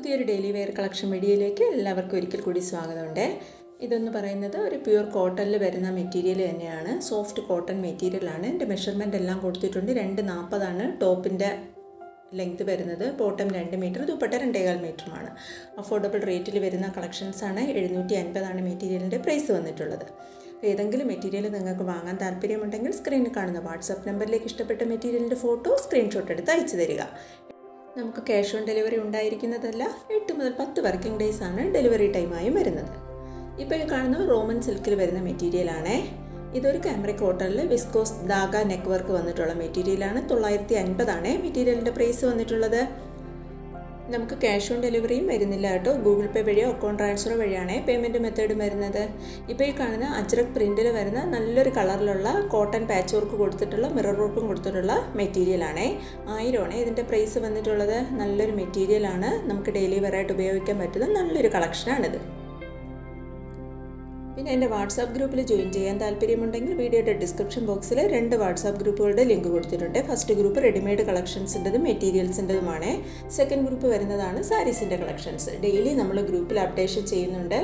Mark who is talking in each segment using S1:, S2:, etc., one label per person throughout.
S1: പുതിയൊരു daily wear collection വീഡിയോയിലേക്ക് എല്ലാവർക്കും ഒരിക്കൽ കൂടി സ്വാഗതമുണ്ട്. ഇതെന്ന് പറയുന്നത് ഒരു പ്യുവർ കോട്ടണിൽ വരുന്ന മെറ്റീരിയൽ തന്നെയാണ്. സോഫ്റ്റ് കോട്ടൺ മെറ്റീരിയലാണ് എന്റെ മെഷർമെന്റ് എല്ലാം കൊടുത്തിട്ടുണ്ട്. രണ്ട് നാൽപ്പതാണ് ടോപ്പിന്റെ ലെങ്ത് വരുന്നത്. ബോട്ടം രണ്ട് മീറ്റർ ദുപ്പട്ട രണ്ടേകാൽ മീറ്ററുമാണ് അഫോർഡബിൾ റേറ്റിൽ വരുന്ന കളക്ഷൻസാണ് എഴുന്നൂറ്റി അൻപതാണ് മെറ്റീരിയലിന്റെ പ്രൈസ് വന്നിട്ടുള്ളത്. ഏതെങ്കിലും മെറ്റീരിയൽ നിങ്ങൾക്ക് വാങ്ങാൻ താല്പര്യമുണ്ടെങ്കിൽ സ്ക്രീനിൽ കാണുന്ന വാട്സാപ്പ് നമ്പറിലേക്ക് ഇഷ്ടപ്പെട്ട മെറ്റീരിയലിന്റെ ഫോട്ടോ സ്ക്രീൻഷോട്ട് എടുത്ത് അയച്ചു തരിക. നമുക്ക് ക്യാഷ് ഓൺ ഡെലിവറി ഉണ്ടായിരിക്കുന്നതല്ല എട്ട് മുതൽ പത്ത് വർക്കിംഗ് ഡേയ്സ് ആണ് ഡെലിവറി ടൈമായും വരുന്നത്. ഇപ്പോൾ ഈ കാണുന്ന റോമൻ സിൽക്കിൽ വരുന്ന മെറ്റീരിയലാണേ ഇതൊരു ക്യാമറ കോട്ടണിൽ വിസ്കോസ് ദാഗ നെറ്റ്വർക്ക് വന്നിട്ടുള്ള മെറ്റീരിയലാണ് തൊള്ളായിരത്തി അൻപതാണ് മെറ്റീരിയലിന്റെ പ്രൈസ് വന്നിട്ടുള്ളത്. നമുക്ക് ക്യാഷ് ഓൺ ഡെലിവറിയും വരുന്നില്ല കേട്ടോ. ഗൂഗിൾ പേ വഴിയോ അക്കൗണ്ട് ട്രാൻസ്ഫർ വഴിയാണ് പേയ്മെന്റ് മെത്തേഡ് വരുന്നത്. ഇപ്പോൾ ഈ കാണുന്ന അജ്രക് പ്രിന്റിൽ വരുന്ന നല്ലൊരു കളറിലുള്ള കോട്ടൺ പാച്ച് വർക്ക് കൊടുത്തിട്ടുള്ള മിറർ വർക്കും കൊടുത്തിട്ടുള്ള മെറ്റീരിയലാണേ ആയിരമാണ് ഇതിന്റെ പ്രൈസ് വന്നിട്ടുള്ളത്. നല്ലൊരു മെറ്റീരിയലാണ് നമുക്ക് ഡെയിലി വെയറായിട്ട് ഉപയോഗിക്കാൻ പറ്റുന്ന നല്ലൊരു കളക്ഷനാണിത് പിന്നെ എന്റെ വാട്സാപ്പ് ഗ്രൂപ്പിൽ ജോയിൻ ചെയ്യാൻ താല്പര്യമുണ്ടെങ്കിൽ വീഡിയോയുടെ ഡിസ്ക്രിപ്ഷൻ ബോക്സിൽ രണ്ട് വാട്സാപ്പ് ഗ്രൂപ്പുകളുടെ ലിങ്ക് കൊടുത്തിട്ടുണ്ട്. ഫസ്റ്റ് ഗ്രൂപ്പ് റെഡിമെയ്ഡ് കളക്ഷൻസിന്റെതും മെറ്റീരിയൽസിന്റെതുമാണ്. സെക്കൻഡ് ഗ്രൂപ്പ് വരുന്നതാണ് സാരീസിന്റെ കളക്ഷൻസ്. ഡെയിലി നമ്മൾ ഗ്രൂപ്പിൽ അപ്ഡേഷൻ ചെയ്യുന്നുണ്ട്.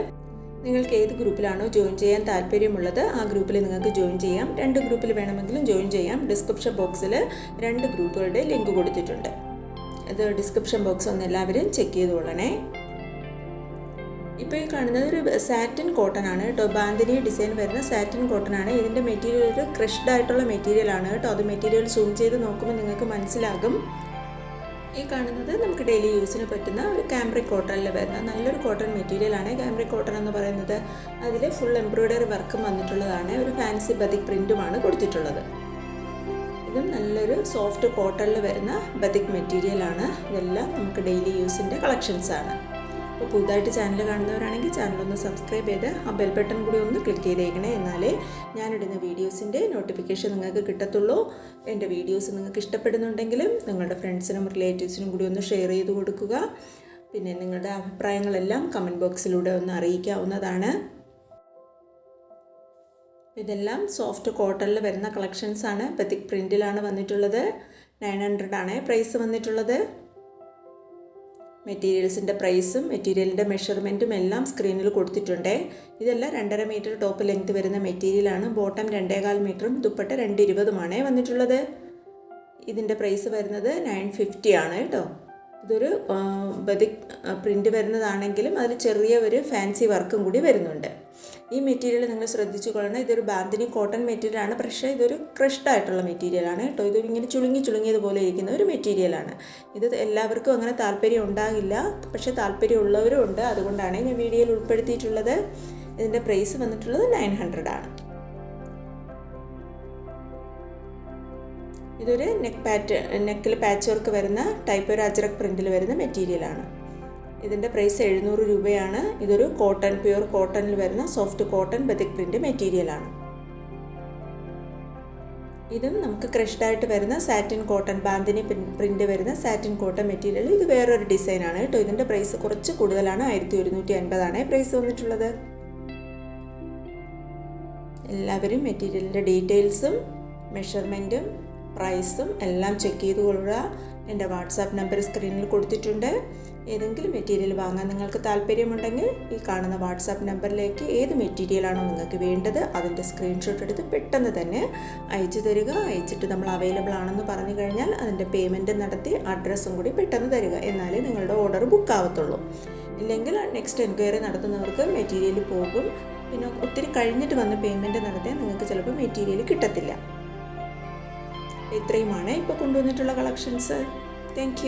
S1: നിങ്ങൾക്ക് ഏത് ഗ്രൂപ്പിലാണോ ജോയിൻ ചെയ്യാൻ താല്പര്യമുള്ളത് ആ ഗ്രൂപ്പിൽ നിങ്ങൾക്ക് ജോയിൻ ചെയ്യാം. രണ്ട് ഗ്രൂപ്പിൽ വേണമെങ്കിലും ജോയിൻ ചെയ്യാം. ഡിസ്ക്രിപ്ഷൻ ബോക്സിൽ രണ്ട് ഗ്രൂപ്പുകളുടെ ലിങ്ക് കൊടുത്തിട്ടുണ്ട്. ഇത് ഡിസ്ക്രിപ്ഷൻ ബോക്സ് ഒന്ന് എല്ലാവരും ചെക്ക് ചെയ്തോളണേ ഇപ്പോൾ ഈ കാണുന്നത് ഒരു സാറ്റിൻ കോട്ടൺ ആണ് കേട്ടോ. ബാന്തിനി ഡിസൈൻ വരുന്ന സാറ്റിൻ കോട്ടൺ ആണ് ഇതിന്റെ മെറ്റീരിയൽ ഒരു ക്രഷ്ഡ് ആയിട്ടുള്ള മെറ്റീരിയൽ ആണ് കേട്ടോ. അത് മെറ്റീരിയൽ സൂം ചെയ്ത് നോക്കുമ്പോൾ നിങ്ങൾക്ക് മനസ്സിലാകും. ഈ കാണുന്നത് നമുക്ക് ഡെയിലി യൂസിന് പറ്റുന്ന ഒരു ക്യാമ്പ്രിക് കോട്ടണിൽ വരുന്ന നല്ലൊരു കോട്ടൺ മെറ്റീരിയൽ ആണ്. ക്യാമ്പ്രിക് കോട്ടൺ എന്ന് പറയുന്നത് അതിൽ ഫുൾ എംബ്രോയ്ഡറി വർക്കും വന്നിട്ടുള്ളതാണ്. ഒരു ഫാൻസി ബതിക് പ്രിന്റുമാണ് കൊടുത്തിട്ടുള്ളത്. ഇതും നല്ലൊരു സോഫ്റ്റ് കോട്ടണിൽ വരുന്ന ബതിക് മെറ്റീരിയലാണ് ഇതെല്ലാം നമുക്ക് ഡെയിലി യൂസിന്റെ കളക്ഷൻസ് ആണ്. അപ്പോൾ പുതുതായിട്ട് ചാനൽ കാണുന്നവരാണെങ്കിൽ ചാനൽ ഒന്ന് സബ്സ്ക്രൈബ് ചെയ്ത് ആ ബെൽ ബട്ടൺ കൂടി ഒന്ന് ക്ലിക്ക് ചെയ്തേക്കണേ. എന്നാലേ ഞാനിടുന്ന വീഡിയോസിന്റെ നോട്ടിഫിക്കേഷൻ നിങ്ങൾക്ക് കിട്ടത്തുള്ളൂ. എന്റെ വീഡിയോസ് നിങ്ങൾക്ക് ഇഷ്ടപ്പെടുന്നുണ്ടെങ്കിലും നിങ്ങളുടെ ഫ്രണ്ട്സിനും റിലേറ്റീവ്സിനും കൂടി ഒന്ന് ഷെയർ ചെയ്ത് കൊടുക്കുക. പിന്നെ നിങ്ങളുടെ അഭിപ്രായങ്ങളെല്ലാം കമന്റ് ബോക്സിലൂടെ ഒന്ന് അറിയിക്കാവുന്നതാണ്. ഇതെല്ലാം സോഫ്റ്റ് കോട്ടണിൽ വരുന്ന കളക്ഷൻസാണ് ബത്തിക് പ്രിന്റിലാണ് വന്നിട്ടുള്ളത്. നയൻ ഹൺഡ്രഡ് ആണ് പ്രൈസ് വന്നിട്ടുള്ളത്. മെറ്റീരിയൽസിന്റെ പ്രൈസും മെറ്റീരിയലിന്റെ മെഷർമെന്റും എല്ലാം സ്ക്രീനിൽ കൊടുത്തിട്ടുണ്ട്. ഇതെല്ലാം രണ്ടര മീറ്റർ ടോപ്പ് ലെങ്ത് വരുന്ന മെറ്റീരിയലാണ്. ബോട്ടം രണ്ടേകാൽ മീറ്ററും ദുപ്പട്ട രണ്ട് ഇരുപതുമാണ് വന്നിട്ടുള്ളത്. ഇതിന്റെ പ്രൈസ് വരുന്നത് നയൻ ഫിഫ്റ്റി ആണ് കേട്ടോ. ഇതൊരു ബതിക് പ്രിന്റ് വരുന്നതാണെങ്കിലും അതിൽ ചെറിയ ഒരു ഫാൻസി വർക്കും കൂടി വരുന്നുണ്ട്. ഈ മെറ്റീരിയൽ നിങ്ങൾ ശ്രദ്ധിച്ചു കൊള്ളണം. ഇതൊരു ബാന്തിനി കോട്ടൺ മെറ്റീരിയലാണ് പക്ഷേ ഇതൊരു ക്രഷ്ഡ് ആയിട്ടുള്ള മെറ്റീരിയലാണ് കേട്ടോ. ഇതൊരു ഇങ്ങനെ ചുളുങ്ങി ചുളുങ്ങിയതുപോലെ ഇരിക്കുന്ന ഒരു മെറ്റീരിയലാണ് ഇത് എല്ലാവർക്കും അങ്ങനെ താല്പര്യം ഉണ്ടാകില്ല. പക്ഷേ താല്പര്യമുള്ളവരും ഉണ്ട്. അതുകൊണ്ടാണ് ഞാൻ വീഡിയോയിൽ ഉൾപ്പെടുത്തിയിട്ടുള്ളത്. ഇതിന്റെ പ്രൈസ് വന്നിട്ടുള്ളത് നയൻ ഹൺഡ്രഡ് ആണ്. ഇതൊരു നെക്ക് പാറ്റ് നെക്കിൽ പാച്ച് വർക്ക് വരുന്ന ടൈപ്പ് ഒരു അജ്രക് പ്രിന്റിൽ വരുന്ന മെറ്റീരിയലാണ് ഇതിന്റെ പ്രൈസ് എഴുന്നൂറ് രൂപയാണ്. ഇതൊരു കോട്ടൺ പ്യുവർ കോട്ടണിൽ വരുന്ന സോഫ്റ്റ് കോട്ടൺ ബെതിക് പ്രിന്റ് മെറ്റീരിയലാണ് ഇതും നമുക്ക് ക്രഷ്ഡായിട്ട് വരുന്ന സാറ്റിൻ കോട്ടൺ ബാന്തിനി പ്രിന്റ് വരുന്ന സാറ്റിൻ കോട്ടൺ മെറ്റീരിയൽ. ഇത് വേറൊരു ഡിസൈനാണ് കേട്ടോ. ഇതിന്റെ പ്രൈസ് കുറച്ച് കൂടുതലാണ്. ആയിരത്തി ഒരുന്നൂറ്റി അൻപതാണ് പ്രൈസ് വന്നിട്ടുള്ളത്. എല്ലാവരും മെറ്റീരിയലിന്റെ ഡീറ്റെയിൽസും മെഷർമെന്റും പ്രൈസും എല്ലാം ചെക്ക് ചെയ്ത് കൊള്ളുക. എന്റെ വാട്സാപ്പ് നമ്പർ സ്ക്രീനിൽ കൊടുത്തിട്ടുണ്ട്. ഏതെങ്കിലും മെറ്റീരിയൽ വാങ്ങാൻ നിങ്ങൾക്ക് താല്പര്യമുണ്ടെങ്കിൽ ഈ കാണുന്ന വാട്സാപ്പ് നമ്പറിലേക്ക് ഏത് മെറ്റീരിയലാണോ നിങ്ങൾക്ക് വേണ്ടത് അതിന്റെ സ്ക്രീൻഷോട്ട് എടുത്ത് പെട്ടെന്ന് തന്നെ അയച്ചു തരിക. അയച്ചിട്ട് നമ്മൾ അവൈലബിൾ ആണെന്ന് പറഞ്ഞു കഴിഞ്ഞാൽ അതിന്റെ പേയ്മെന്റ് നടത്തി അഡ്രസ്സും കൂടി പെട്ടെന്ന് തരിക. എന്നാലേ നിങ്ങളുടെ ഓർഡർ ബുക്ക് ആവത്തുള്ളൂ. ഇല്ലെങ്കിൽ നെക്സ്റ്റ് എൻക്വയറി നടത്തുന്നവർക്ക് മെറ്റീരിയൽ പോകും. പിന്നെ ഒത്തിരി കഴിഞ്ഞിട്ട് വന്ന് പേയ്മെന്റ് നടത്തിയാൽ നിങ്ങൾക്ക് ചിലപ്പോൾ മെറ്റീരിയൽ കിട്ടത്തില്ല. ഇത്രയുമാണ് ഇപ്പോൾ കൊണ്ടുവന്നിട്ടുള്ള കളക്ഷൻസ് താങ്ക്